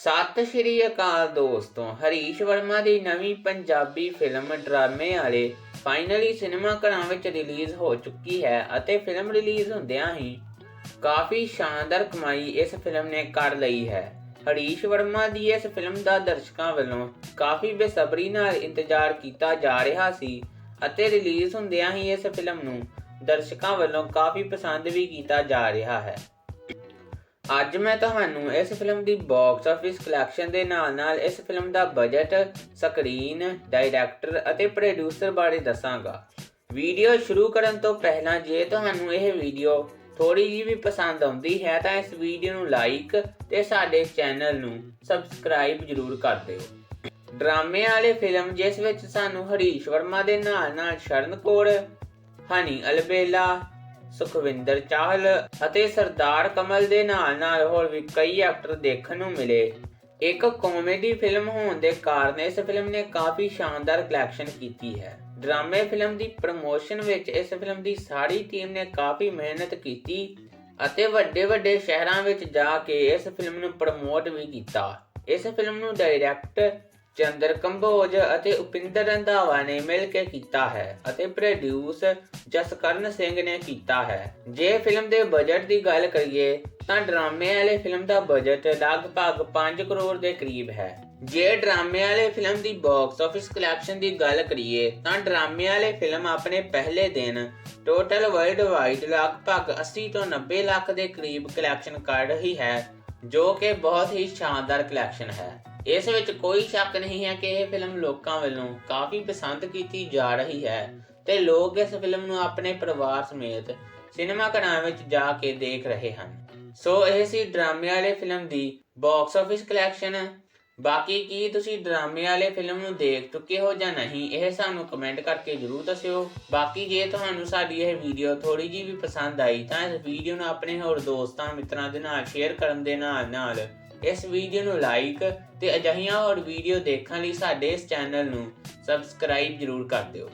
ਸਤਿ ਸ਼੍ਰੀ ਅਕਾਲ ਦੋਸਤੋ, ਹਰੀਸ਼ ਵਰਮਾ ਦੀ ਨਵੀਂ ਪੰਜਾਬੀ ਫਿਲਮ ਡਰਾਮੇ ਵਾਲੇ ਫਾਈਨਲੀ ਸਿਨੇਮਾ ਘਰਾਂ ਵਿੱਚ ਰਿਲੀਜ਼ ਹੋ ਚੁੱਕੀ ਹੈ ਅਤੇ ਫਿਲਮ ਰਿਲੀਜ਼ ਹੁੰਦਿਆਂ ਹੀ ਕਾਫੀ ਸ਼ਾਨਦਾਰ ਕਮਾਈ ਇਸ ਫਿਲਮ ਨੇ ਕਰ ਲਈ ਹੈ। ਹਰੀਸ਼ ਵਰਮਾ ਦੀ ਇਸ ਫਿਲਮ ਦਾ ਦਰਸ਼ਕਾਂ ਵੱਲੋਂ ਕਾਫੀ ਬੇਸਬਰੀ ਨਾਲ ਇੰਤਜ਼ਾਰ ਕੀਤਾ ਜਾ ਰਿਹਾ ਸੀ ਅਤੇ ਰਿਲੀਜ਼ ਹੁੰਦਿਆਂ ਹੀ ਇਸ ਫਿਲਮ ਨੂੰ ਦਰਸ਼ਕਾਂ ਵੱਲੋਂ ਕਾਫੀ ਪਸੰਦ ਵੀ ਕੀਤਾ ਜਾ ਰਿਹਾ ਹੈ। ਅੱਜ ਮੈਂ ਤੁਹਾਨੂੰ ਇਸ ਫਿਲਮ ਦੀ ਬਾਕਸ ਆਫਿਸ ਕਲੈਕਸ਼ਨ ਦੇ ਨਾਲ-ਨਾਲ ਇਸ ਫਿਲਮ ਦਾ ਬਜਟ, ਸਕਰੀਨ, ਡਾਇਰੈਕਟਰ ਅਤੇ ਪ੍ਰੋਡਿਊਸਰ ਬਾਰੇ ਦੱਸਾਂਗਾ। ਵੀਡੀਓ ਸ਼ੁਰੂ ਕਰਨ ਤੋਂ ਪਹਿਲਾਂ ਜੇ ਤੁਹਾਨੂੰ ਇਹ ਵੀਡੀਓ ਥੋੜੀ ਜਿਹੀ ਵੀ ਪਸੰਦ ਆਉਂਦੀ ਹੈ ਤਾਂ ਇਸ ਵੀਡੀਓ ਨੂੰ ਲਾਈਕ ਤੇ ਸਾਡੇ ਚੈਨਲ ਨੂੰ ਸਬਸਕ੍ਰਾਈਬ ਜ਼ਰੂਰ ਕਰ ਦਿਓ। ਡਰਾਮੇ ਵਾਲੇ ਫਿਲਮ ਜਿਸ ਵਿੱਚ ਸਾਨੂੰ ਹਰੀਸ਼ ਵਰਮਾ ਦੇ ਨਾਲ-ਨਾਲ ਸ਼ਰਨ ਕੌਰ, ਹਨੀ ਅਲਬੇਲਾ, ਸੁਖਵਿੰਦਰ ਚਾਹਲ ਅਤੇ ਸਰਦਾਰ ਕਮਲ ਦੇ ਨਾਲ-ਨਾਲ ਹੋਰ ਵੀ ਕਈ ਐਕਟਰ ਦੇਖਣ ਨੂੰ ਮਿਲੇ। ਇੱਕ ਕਾਮੇਡੀ ਫਿਲਮ ਹੋਣ ਦੇ ਕਾਰਨ ਇਸ ਫਿਲਮ ਨੇ ਕਾਫੀ ਸ਼ਾਨਦਾਰ ਕਲੈਕਸ਼ਨ ਕੀਤੀ ਹੈ। ਡਰਾਮੇ ਫਿਲਮ ਦੀ ਪ੍ਰਮੋਸ਼ਨ ਵਿੱਚ ਇਸ ਫਿਲਮ ਦੀ ਸਾਰੀ ਟੀਮ ਨੇ ਕਾਫੀ ਮਿਹਨਤ ਕੀਤੀ ਅਤੇ ਵੱਡੇ ਵੱਡੇ ਸ਼ਹਿਰਾਂ ਵਿੱਚ ਜਾ ਕੇ ਇਸ ਫਿਲਮ ਨੂੰ ਪ੍ਰਮੋਟ ਵੀ ਕੀਤਾ। ਇਸ ਫਿਲਮ ਨੂੰ ਡਾਇਰੈਕਟਰ ਚੰਦਰ ਕੰਬੋਜ ਅਤੇ ਉਪਿੰਦਰ ਰੰਧਾਵਾ ਨੇ ਮਿਲ ਕੇ ਕੀਤਾ ਹੈ ਅਤੇ ਪ੍ਰੋਡਿਊਸ ਜਸਕਰਨ ਸਿੰਘ ਨੇ ਕੀਤਾ ਹੈ। ਜੇ ਫਿਲਮ ਦੇ ਬਜਟ ਦੀ ਗੱਲ ਕਰੀਏ, ਤਾਂ ਡਰਾਮੇ ਵਾਲੇ ਫਿਲਮ ਦਾ ਬਜਟ ਲਗਭਗ 5 ਕਰੋੜ ਦੇ ਕਰੀਬ ਹੈ। ਜੇ ਡਰਾਮੇ ਵਾਲੇ ਫਿਲਮ ਦੀ ਬਾਕਸ ਆਫਿਸ ਕਲੈਕਸ਼ਨ ਦੀ ਗੱਲ ਕਰੀਏ, ਤਾਂ ਡਰਾਮੇ ਵਾਲੇ ਫਿਲਮ ਆਪਣੇ ਪਹਿਲੇ ਦਿਨ ਟੋਟਲ ਵਰਲਡ ਵਾਈਡ ਲਗਭਗ 80 ਤੋਂ 90 ਲੱਖ ਦੇ ਕਰੀਬ ਕਲੈਕਸ਼ਨ ਕਰ ਰਹੀ ਹੈ, ਜੋ ਕਿ ਬਹੁਤ ਹੀ ਸ਼ਾਨਦਾਰ ਕਲੈਕਸ਼ਨ ਹੈ। ਇਸ ਵਿੱਚ ਕੋਈ ਸ਼ੱਕ ਨਹੀਂ ਹੈ ਕਿ ਇਹ ਫਿਲਮ ਲੋਕਾਂ ਵੱਲੋਂ ਕਾਫੀ ਪਸੰਦ ਕੀਤੀ ਜਾ ਰਹੀ ਹੈ ਤੇ ਲੋਕ ਇਸ ਫਿਲਮ ਨੂੰ ਆਪਣੇ ਪਰਿਵਾਰ ਸਮੇਤ ਸਿਨੇਮਾ ਘਰਾਂ ਵਿੱਚ ਜਾ ਕੇ ਦੇਖ ਰਹੇ ਹਨ। ਸੋ ਇਹ ਸੀ ਡਰਾਮੇ ਵਾਲੇ ਫਿਲਮ ਦੀ ਬਾਕਸ ਆਫਿਸ ਕਲੈਕਸ਼ਨ ਬਾਕੀ ਕੀ ਤੁਸੀਂ ਡਰਾਮੇ ਵਾਲੇ ਫਿਲਮ ਨੂੰ ਦੇਖ ਚੁੱਕੇ ਹੋ ਜਾਂ ਨਹੀਂ, ਇਹ ਸਾਨੂੰ ਕਮੈਂਟ ਕਰਕੇ ਜਰੂਰ ਦੱਸਿਓ। ਬਾਕੀ ਜੇ ਤੁਹਾਨੂੰ ਸਾਡੀ ਇਹ ਵੀਡੀਓ ਥੋੜੀ ਜਿਹੀ ਵੀ ਪਸੰਦ ਆਈ ਤਾਂ ਇਸ ਵੀਡੀਓ ਨੂੰ ਆਪਣੇ ਹੋਰ ਦੋਸਤਾਂ, ਮਿੱਤਰਾਂ ਦੇ ਨਾਲ ਸ਼ੇਅਰ ਕਰਨ ਦੇ ਨਾਲ ਨਾਲ ਇਸ ਵੀਡੀਓ ਨੂੰ ਲਾਈਕ ਤੇ ਅਜਿਹੀਆਂ ਹੋਰ ਵੀਡੀਓ ਦੇਖਣ ਲਈ ਸਾਡੇ ਇਸ ਚੈਨਲ ਨੂੰ ਸਬਸਕ੍ਰਾਈਬ ਜਰੂਰ ਕਰ ਦਿਓ।